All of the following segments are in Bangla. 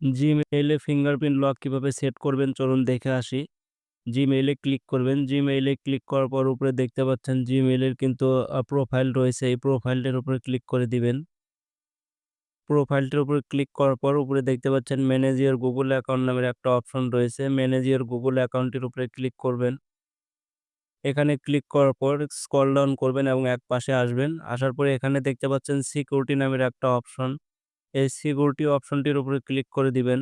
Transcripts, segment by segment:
জিমেইলে ফিঙ্গারপ্রিন্ট লক কীভাবে সেট করবেন চলুন দেখে আসি। জিমেইলে ক্লিক করবেন। জিমেইলে ক্লিক করার পর উপরে দেখতে পাচ্ছেন জিমেইলের কিন্তু প্রোফাইল রয়েছে। এই প্রোফাইলটার উপরে ক্লিক করে দিবেন। প্রোফাইলটার উপরে ক্লিক করার পর উপরে দেখতে পাচ্ছেন ম্যানেজ ইওর গুগল অ্যাকাউন্ট নামের একটা অপশন রয়েছে। ম্যানেজ ইওর গুগল অ্যাকাউন্টের উপরে ক্লিক করবেন। এখানে ক্লিক করার পর স্ক্রল ডাউন করবেন এবং এক পাশে আসবেন। আসার পরে এখানে দেখতে পাচ্ছেন সিকিউরিটি নামের একটা অপশন। এই সিকিউরিটি অপশনটির উপরে ক্লিক করে দিবেন।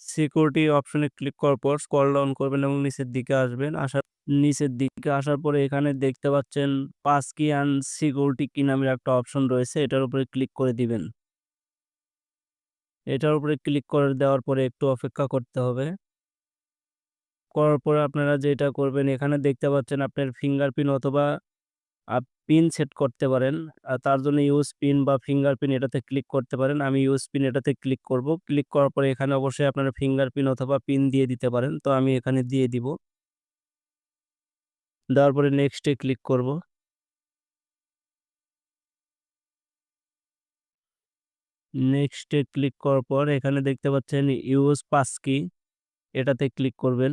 সিকিউরিটি অপশনে ক্লিক করার পর স্কল ডাউন করবেন এবং নিচের দিকে আসবেন। আসার, নিচের দিকে আসার পরে এখানে দেখতে পাচ্ছেন পাসকি অ্যান্ড সিকিউরিটি কি নামের একটা অপশন রয়েছে। এটার উপরে ক্লিক করে দিবেন। এটার উপরে ক্লিক করে দেওয়ার পরে একটু অপেক্ষা করতে হবে। করার পরে আপনারা যেটা করবেন, এখানে দেখতে পাচ্ছেন আপনার ফিঙ্গারপ্রিন্ট অথবা পিন সেট করতে পারেন। তার জন্য ইউজ পিন বা ফিঙ্গারপ্রিন্ট এটাতে ক্লিক করতে পারেন। আমি ইউজ পিন এটাতে ক্লিক করব। ক্লিক করার পরে এখানে অবশ্যই আপনারা ফিঙ্গারপ্রিন্ট অথবা পিন দিয়ে দিতে পারেন। তো আমি এখানে দিয়ে দিব। দেওয়ার পরে নেক্সট ক্লিক করব। নেক্সট ক্লিক করার পর এখানে দেখতে পাচ্ছেন ইউজ পাসকি এটাতে ক্লিক করবেন।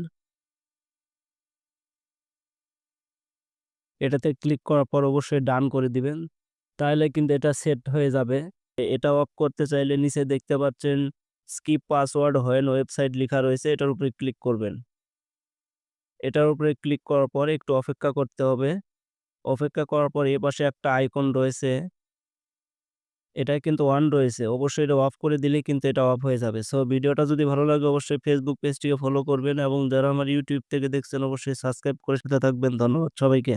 এটাতে ক্লিক করার পর অবশ্যই ডান করে দিবেন। তাহলে কিন্তু এটা সেট হয়ে যাবে। এটা অফ করতে চাইলে নিচে দেখতে পাচ্ছেন স্কিপ পাসওয়ার্ড হোয়েন ওয়েবসাইট লেখা রয়েছে, এটার উপরে ক্লিক করবেন। এটার উপরে ক্লিক করার পর একটু অপেক্ষা করতে হবে। অপেক্ষা করার পর এপাশে একটা আইকন রয়েছে। এটা কিন্তু অন রয়েছে। অবশ্যই এটা অফ করে দিলে কিন্তু এটা অফ হয়ে যাবে। সো ভিডিওটা যদি ভালো লাগে অবশ্যই ফেসবুক পেজটিকে ফলো করবেন এবং যারা আমার ইউটিউব থেকে দেখছেন অবশ্যই সাবস্ক্রাইব করে সাথে থাকবেন। ধন্যবাদ সবাইকে।